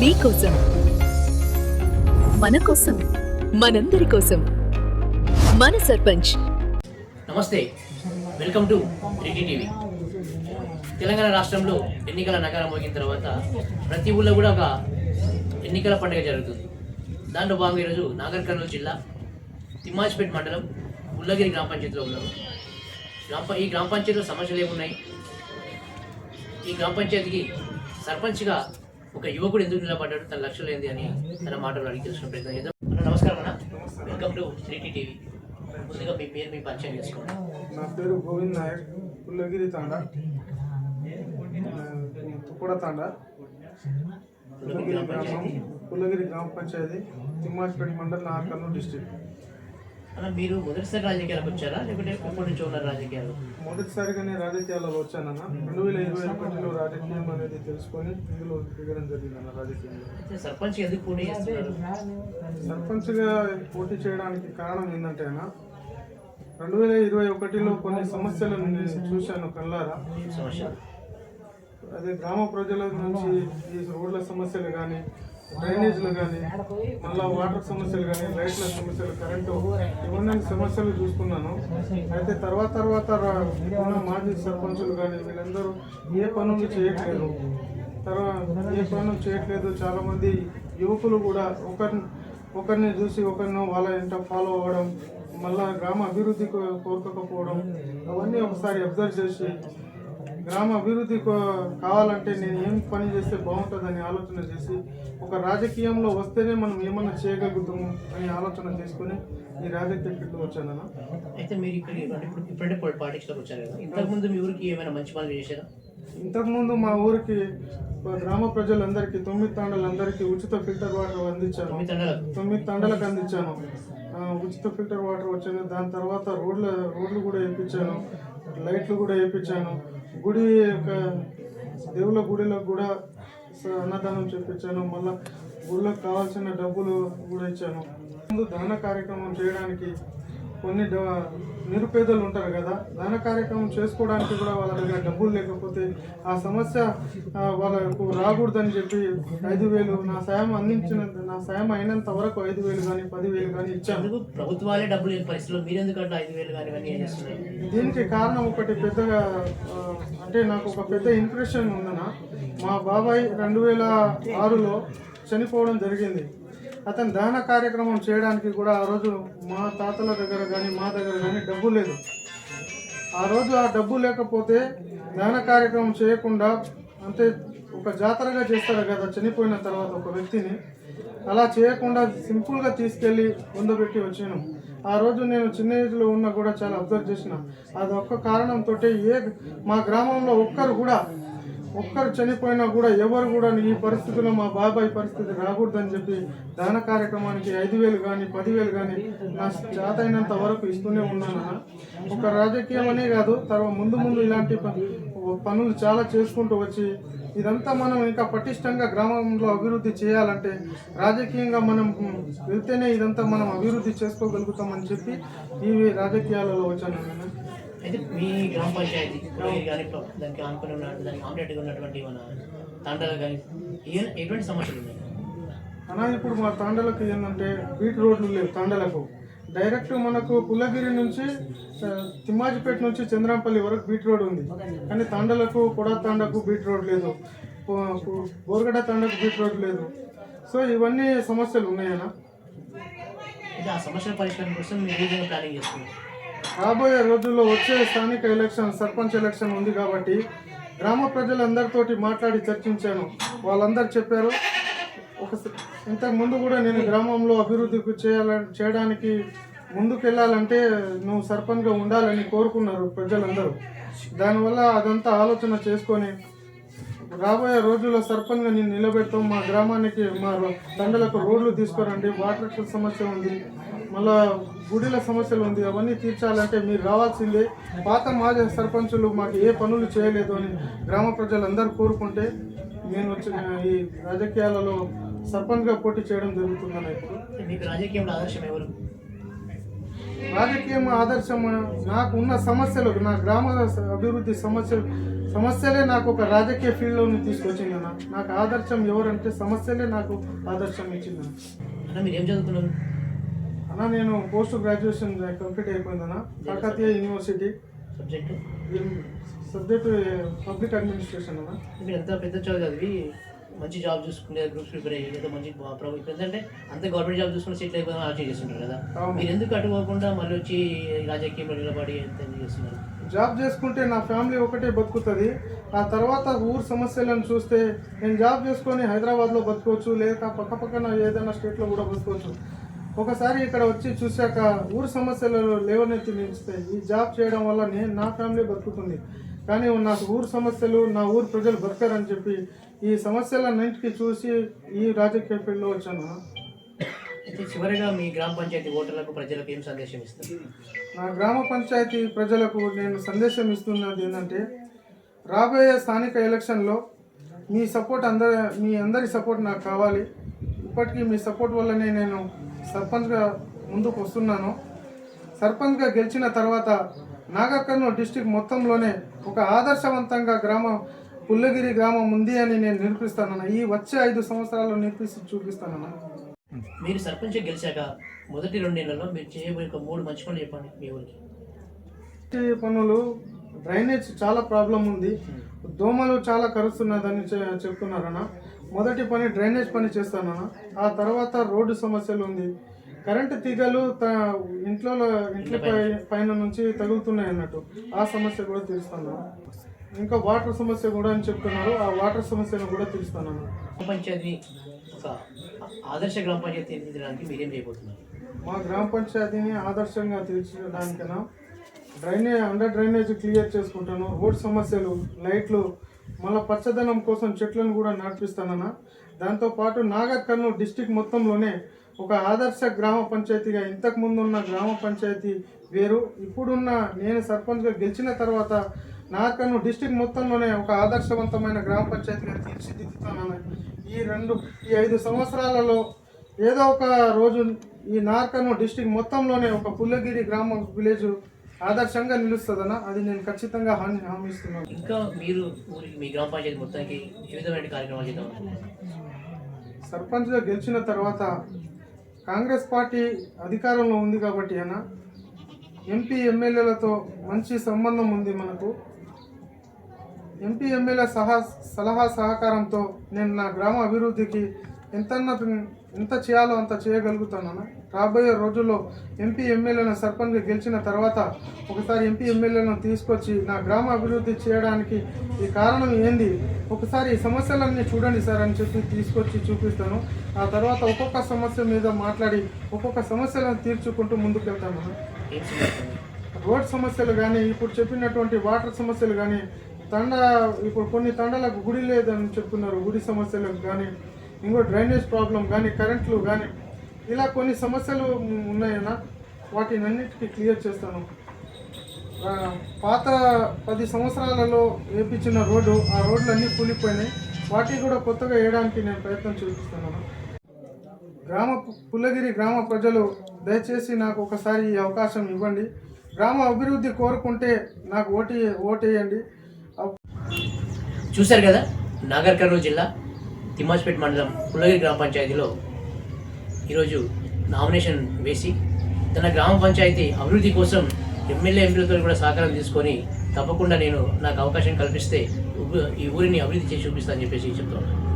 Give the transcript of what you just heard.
మీకోసం. మన కోసం మనందరి కోసం. మన సర్పంచ్. నమస్తే. Welcome to three T TV. Telangana రాష్ట్రంలో ఎన్నికల నగరం మోగిన తర్వాత ప్రతి ఊళ్ళో కూడా ఒక ఎన్నికల పండుగ జరుగుతుంది. దాంట్లో భాగంగా ఈరోజు నాగర్ కర్నూలు జిల్లా తిమ్మాజ్పేట్ మండలం ఉల్లగిరి గ్రామ పంచాయతీలో ఉన్నాము గ్రామ ఈ గ్రామ పంచాయతీలో సమస్యలు ఏమున్నాయి? ఈ గ్రామ పంచాయతీకి సర్పంచ్గా ఒక యువకుడు ఎందుకు నిలబడ్డాడు? తన లక్ష్యం ఏంది అని తన మాటలు అడిగి తెలుసుకునే ప్రయత్నం చేద్దాం. నమస్కారం అన్న. Welcome to three T TV. ముందుగా మీ పేరు మీ పరిచయం చేసుకోండి. నా పేరు గోవింద్ నాయక్. పుల్లగిరి తాండ. తుప్పడ తాండ. పుల్లగిరి గ్రామం పుల్లగిరి గ్రామ పంచాయతీ తిమ్మాజ్పేట మండలం నాగర్కర్నూలు డిస్టిక్ మీరు మొదటిసారి రాజకీయాలకు వచ్చారా? లేకుంటే ఎప్పటి నుంచి ఉన్నారు రాజకీయాలు? మొదటిసారిగా నేను రాజకీయాల్లో వచ్చానన్న. రెండు వేల ఇరవై ఒకటిలో రాజకీయం అనేది తెలుసుకొని ఇందులో దిగడం జరిగిందన్న రాజకీయంలో. సర్పంచ్ ఎందుకు పోటీ చేస్తున్నారు? సర్పంచ్గా పోటీ చేయడానికి కారణం ఏంటంటే అన్న రెండు వేల ఇరవై ఒకటిలో కొన్ని సమస్యలను నేను చూశాను కళ్ళారా. అదే గ్రామ ప్రజల నుంచి ఈ రోడ్ల సమస్యలు కానీ డ్రైనేజ్లు కానీ మళ్ళీ వాటర్ సమస్యలు కానీ లైట్ల సమస్యలు కరెంటు ఇవన్నీ సమస్యలు చూసుకున్నాను. అయితే తర్వాత తర్వాత ఉన్న మాజీ సర్పంచులు కానీ వీళ్ళందరూ ఏ పనులు చేయట్లేదు. తర్వాత ఏ పనులు చేయట్లేదు. చాలామంది యువకులు కూడా ఒకరిని ఒకరిని చూసి ఒకరిని వాళ్ళ ఇంట ఫాలో అవ్వడం మళ్ళీ గ్రామ అభివృద్ధి కోరుకోకపోవడం అవన్నీ ఒకసారి అబ్జర్వ్ చేసి గ్రామ అభివృద్ధి కావాలంటే నేను ఏం పని చేస్తే బాగుంటుందని ఆలోచన చేసి ఒక రాజకీయంలో వస్తేనే మనం ఏమన్నా చేయగలుగుతాము అని ఆలోచన చేసుకుని ఈ రాజకీయ ఫీల్డ్ వచ్చానన్న అయితే మీరు ఇక్కడ ఇప్పుడు పార్టీస్లోకి వచ్చారు కదా. ఇంతకుముందు మీ ఊరికి ఏమైనా మంచి పనులు చేశారా? ఇంతకుముందు మా ఊరికి గ్రామ ప్రజలందరికీ తొమ్మిది తాండలందరికీ ఉచిత ఫిల్టర్ వాటర్ అందించాను. తొమ్మిది తండాలకు అందించాను. ఉచిత ఫిల్టర్ వాటర్ వచ్చాను. దాని తర్వాత రోడ్ల రోడ్లు కూడా వేయించాను లైట్లు కూడా వేయించాను గుడి యొక్క దేవుళ్ళ గుడిలో కూడా అన్నదానం చేపించాను. మళ్ళీ గుళ్ళకు కావాల్సిన డబ్బులు కూడా ఇచ్చాను. ముందు దాన కార్యక్రమం చేయడానికి కొన్ని నిరుపేదలు ఉంటారు కదా దాన కార్యక్రమం చేసుకోవడానికి కూడా వాళ్ళ దగ్గర డబ్బులు లేకపోతే ఆ సమస్య వాళ్ళకు రాకూడదని చెప్పి ఐదు వేలు నా సాయం అందించిన నా సాయం అయినంత వరకు ఐదు వేలు కానీ పదివేలు కానీ ఇచ్చాను. ప్రభుత్వాలే డబ్బులు లేని పరిస్థితుల్లో మీరు ఎందుకు అంటే ఐదు వేలు కానీ దీనికి కారణం ఒకటి పెద్దగా అంటే నాకు ఒక పెద్ద ఇంప్రెషన్ ఉందన్న. మా బాబాయ్ రెండు వేల ఆరులో చనిపోవడం జరిగింది. అతను దహన కార్యక్రమం చేయడానికి కూడా ఆ రోజు మా తాతల దగ్గర కానీ మా దగ్గర కానీ డబ్బు లేదు. ఆ రోజు ఆ డబ్బు లేకపోతే దహన కార్యక్రమం చేయకుండా అంటే ఒక జాతరగా చేస్తారు కదా చనిపోయిన తర్వాత ఒక వ్యక్తిని. అలా చేయకుండా సింపుల్గా తీసుకెళ్ళి పొందబెట్టి వచ్చాను. ఆ రోజు నేను చిన్న ఏజ్లో ఉన్నా కూడా చాలా అబ్జర్వ్ చేసిన. అది ఒక్క కారణంతో ఏ మా గ్రామంలో ఒక్కరు కూడా ఒక్కరు చనిపోయినా కూడా ఎవరు కూడా ఈ పరిస్థితిలో మా బాబాయ్ పరిస్థితి రాకూడదని చెప్పి దాన కార్యక్రమానికి ఐదు వేలు కానీ పదివేలు కానీ నా చేతైనంత వరకు ఇస్తూనే ఉన్నాను. ఒక రాజకీయం అనే కాదు తర్వాత ముందు ముందు ఇలాంటి ప- పనులు చాలా చేసుకుంటూ వచ్చి ఇదంతా మనం ఇంకా పటిష్టంగా గ్రామంలో అభివృద్ధి చేయాలంటే రాజకీయంగా మనం వెళ్తేనే ఇదంతా మనం అభివృద్ధి చేసుకోగలుగుతామని చెప్పి ఈ రాజకీయాలలో వచ్చాను. నేను అయితే మీ గ్రామ పంచాయతీ. కానీ దానికి ఆనుకుని ఉన్న దానికి ఆమ్లెట్గా ఉన్నటువంటి మన తండాలు కానీ ఏ- ఎటువంటి సమస్యలు ఉన్నాయి? అలా ఇప్పుడు మా తాండలకు ఏంటంటే బీట్ రోడ్లు లేవు తాండలకు. డైరెక్ట్ మనకు పుల్లగిరి నుంచి తిమ్మాజిపేట నుంచి చంద్రాంపల్లి వరకు బీట్ రోడ్ ఉంది. కానీ తాండలకు కొడా తాండకు బీట్ రోడ్ లేదు. పు- పు- బోర్గడ తాండకు బీట్ రోడ్ లేదు. సో ఇవన్నీ సమస్యలు ఉన్నాయన్నా. సమస్యల పరిష్కారం కోసం మీరు ప్లానింగ్ చేస్తున్నారు? రాబోయే రోజుల్లో వచ్చే స్థానిక ఎలక్షన్ సర్పంచ్ ఎలక్షన్ ఉంది కాబట్టి గ్రామ ప్రజలందరితోటి మాట్లాడి చర్చించాను. వాళ్ళందరూ చెప్పారు. ఒక ఇంతకు ముందు కూడా నేను గ్రామంలో అభివృద్ధి చేయాల చేయడానికి ముందుకు వెళ్ళాలంటే నువ్వు సర్పంచ్గా ఉండాలని కోరుకున్నారు ప్రజలందరూ. దానివల్ల అదంతా ఆలోచన చేసుకొని రాబోయే రోజుల్లో సర్పంచ్గా నేను నిలబెడతాం. మా గ్రామానికి మా తండలకు రోడ్లు తీసుకురండి. వాటర్ సమస్య ఉంది. మళ్ళా గుడిల సమస్యలు ఉంది. అవన్నీ తీర్చాలంటే మీరు రావాల్సిందే. పాత మాజీ సర్పంచులు మాకు ఏ పనులు చేయలేదు అని గ్రామ ప్రజలందరూ కోరుకుంటే నేను వచ్చిన ఈ రాజకీయాలలో సర్పంచ్గా పోటీ చేయడం జరుగుతుందన్న ఇప్పుడు అయితే మీకు రాజకీయంలో ఆదర్శం ఎవరు? రాజకీయం ఆదర్శం నాకు ఉన్న సమస్యలు నా గ్రామ అభివృద్ధి సమస్యలు సమస్యలే నాకు ఒక రాజకీయ ఫీల్డ్లోని తీసుకొచ్చిందన్న నాకు ఆదర్శం ఎవరంటే సమస్యలే నాకు ఆదర్శం అన్న. మీరు ఏం చదువుతున్నారు అన్న నేను post graduation complete అయిపోయిందన్న Kakatiya university. Subject? Subject public administration అన్న. మీరు ఎంత పెద్ద చదువు చదివి మంచి జాబ్ చూసుకునే గ్రూప్స్ ప్రిపేర్ అయ్యి ఏదో మంచి ప్రభు ఇప్పుడు ఏంటంటే అంత గవర్నమెంట్ జాబ్ చూసుకుని సెటిల్ అయిపోయిన ఆలోచన చేస్తుంటారు కదా. మీరు ఎందుకు అటు పోకుండా మళ్ళీ వచ్చి రాజకీయంలో నిలబడి ఎంత చేస్తున్నారు? జాబ్ చేసుకుంటే నా ఫ్యామిలీ ఒకటే బతుకుతుంది. ఆ తర్వాత ఊరు సమస్యలను చూస్తే నేను జాబ్ చేసుకొని హైదరాబాద్లో బతకవచ్చు లేక పక్క పక్కన ఏదైనా స్టేట్లో కూడా బతకవచ్చు. ఒకసారి ఇక్కడ వచ్చి చూశాక ఊరు సమస్యలు లేవనెత్తి నిలుస్తాయి ఈ జాబ్ చేయడం వల్ల నేను నా ఫ్యామిలీ బతుకుతుంది. కానీ నాకు ఊరు సమస్యలు నా ఊరు ప్రజలు బతకరని చెప్పి ఈ సమస్యలన్నింటికి చూసి ఈ రాజకీయ ఫీల్డ్లో వచ్చాను. చివరిగా మీ గ్రామ పంచాయతీ ఓటర్లకు ప్రజలకు ఏం సందేశం ఇస్తారు? నా గ్రామ పంచాయతీ ప్రజలకు నేను సందేశం ఇస్తున్నది ఏంటంటే రాబోయే స్థానిక ఎలక్షన్లో మీ సపోర్ట్ అందరి మీ అందరి సపోర్ట్ నాకు కావాలి. ఇప్పటికీ మీ సపోర్ట్ వల్లనే నేను సర్పంచ్గా ముందుకు వస్తున్నాను. సర్పంచ్గా గెలిచిన తర్వాత నాగర్ కర్నూలు డిస్టిక్ మొత్తంలోనే ఒక ఆదర్శవంతంగా గ్రామం పుల్లగిరి గ్రామం ఉంది అని నేను నిరూపిస్తానన్న ఈ వచ్చే ఐదు సంవత్సరాల్లో నిరూపిస్తూ చూపిస్తానన్న మీరు సర్పంచ్ గెలిచాక మొదటి రెండేళ్ళలో మీరు చేయబోయే మూడు మంచి పనులు చెప్పండి మీ ఊరికి. పనులు డ్రైనేజ్ చాలా ప్రాబ్లం ఉంది. దోమలు చాలా కరుస్తున్నదని చెప్తున్నారన్న. మొదటి పని డ్రైనేజ్ పని చేస్తానన్న. ఆ తర్వాత రోడ్డు సమస్యలు ఉంది. కరెంటు తీగలు ఇంట్లో ఇంట్లో పైన నుంచి తగులుతున్నాయి అన్నట్టు. ఆ సమస్య కూడా తీరుస్తాను. ఇంకా వాటర్ సమస్య కూడా అని చెప్తున్నారు. ఆ వాటర్ సమస్యను కూడా తీరుస్తాను గ్రామ పంచాయతీ ఒక ఆదర్శ గ్రామ పంచాయతీ మీరేం చేయబోతున్నారు. మా గ్రామ పంచాయతీని ఆదర్శంగా తీర్చడానికైనా డ్రైనేజ్ అండర్ డ్రైనేజ్ క్లియర్ చేసుకుంటాను. రోడ్ సమస్యలు లైట్లు మళ్ళీ పచ్చదనం కోసం చెట్లను కూడా నాటిపిస్తానన్నా దాంతోపాటు నాగర్ కర్నూలు డిస్టిక్ మొత్తంలోనే ఒక ఆదర్శ గ్రామ పంచాయతీగా ఇంతకు ఉన్న గ్రామ పంచాయతీ వేరు. ఇప్పుడున్న నేను సర్పంచ్గా గెలిచిన తర్వాత నాగర్ కర్నూలు డిస్టిక్ మొత్తంలోనే ఒక ఆదర్శవంతమైన గ్రామ పంచాయతీగా తీర్చిదిద్దుతానని ఈ రెండు ఈ ఐదు సంవత్సరాలలో ఏదో ఒక రోజు ఈ నార్కను డిస్టిక్ మొత్తంలోనే ఒక పుల్లగిరి గ్రామ విలేజ్ ఆదర్శంగా నిలుస్తుందన్న అది నేను ఖచ్చితంగా హామీ హామీ ఇస్తున్నాను ఇంకా మీరు ఊరికి మీ గ్రామ పంచాయతీ మొత్తానికి ఏ విధమైన కార్యక్రమాలు చేద్దాం? సర్పంచ్గా గెలిచిన తర్వాత కాంగ్రెస్ పార్టీ అధికారంలో ఉంది కాబట్టి అన్న ఎంపీ ఎమ్మెల్యేలతో మంచి సంబంధం ఉంది మనకు ఎంపీ ఎమ్మెల్యే సహా సలహా సహకారంతో నేను నా గ్రామ అభివృద్ధికి ఎంత ఎంత చేయాలో అంత చేయగలుగుతాను రాబోయే రోజుల్లో ఎంపీ ఎమ్మెల్యేలను సర్పంచ్గా గెలిచిన తర్వాత ఒకసారి ఎంపీ ఎమ్మెల్యేలను తీసుకొచ్చి నా గ్రామ అభివృద్ధి చేయడానికి ఈ కారణం ఏంది? ఒకసారి ఈ సమస్యలన్నీ చూడండి సార్ అని చెప్పి తీసుకొచ్చి చూపిస్తాను. ఆ తర్వాత ఒక్కొక్క సమస్య మీద మాట్లాడి ఒక్కొక్క సమస్యలను తీర్చుకుంటూ ముందుకు వెళ్తాను రోడ్ సమస్యలు కానీ ఇప్పుడు చెప్పినటువంటి వాటర్ సమస్యలు కానీ తండ ఇప్పుడు కొన్ని తండలకు గుడి లేదని చెప్తున్నారు. గుడి సమస్యలకు కానీ ఇంకో డ్రైనేజ్ ప్రాబ్లం కానీ కరెంట్లు కానీ ఇలా కొన్ని సమస్యలు ఉన్నాయన్నా వాటిని అన్నిటికీ క్లియర్ చేస్తాను. పాత పది సంవత్సరాలలో వేపించిన రోడ్డు ఆ రోడ్లు అన్నీ కూలిపోయినాయి. వాటిని కూడా కొత్తగా వేయడానికి నేను ప్రయత్నం చూపిస్తున్నాను. గ్రామ పుల్లగిరి గ్రామ ప్రజలు దయచేసి నాకు ఒకసారి ఈ అవకాశం ఇవ్వండి. గ్రామ అభివృద్ధి కోరుకుంటే నాకు ఓటు ఓటేయండి. చూశారు కదా? నాగర్ కర్నూలు జిల్లా తిమ్మాజ్పేట్ మండలం పుల్లగిరి గ్రామ పంచాయతీలో ఈరోజు నామినేషన్ వేసి తన గ్రామ పంచాయతీ అభివృద్ధి కోసం ఎమ్మెల్యే ఎంపీలతో కూడా సహకారం తీసుకొని తప్పకుండా నేను నాకు అవకాశం కల్పిస్తే ఈ ఊరిని అభివృద్ధి చేసి చూపిస్తానని చెప్పేసి చెప్తున్నాను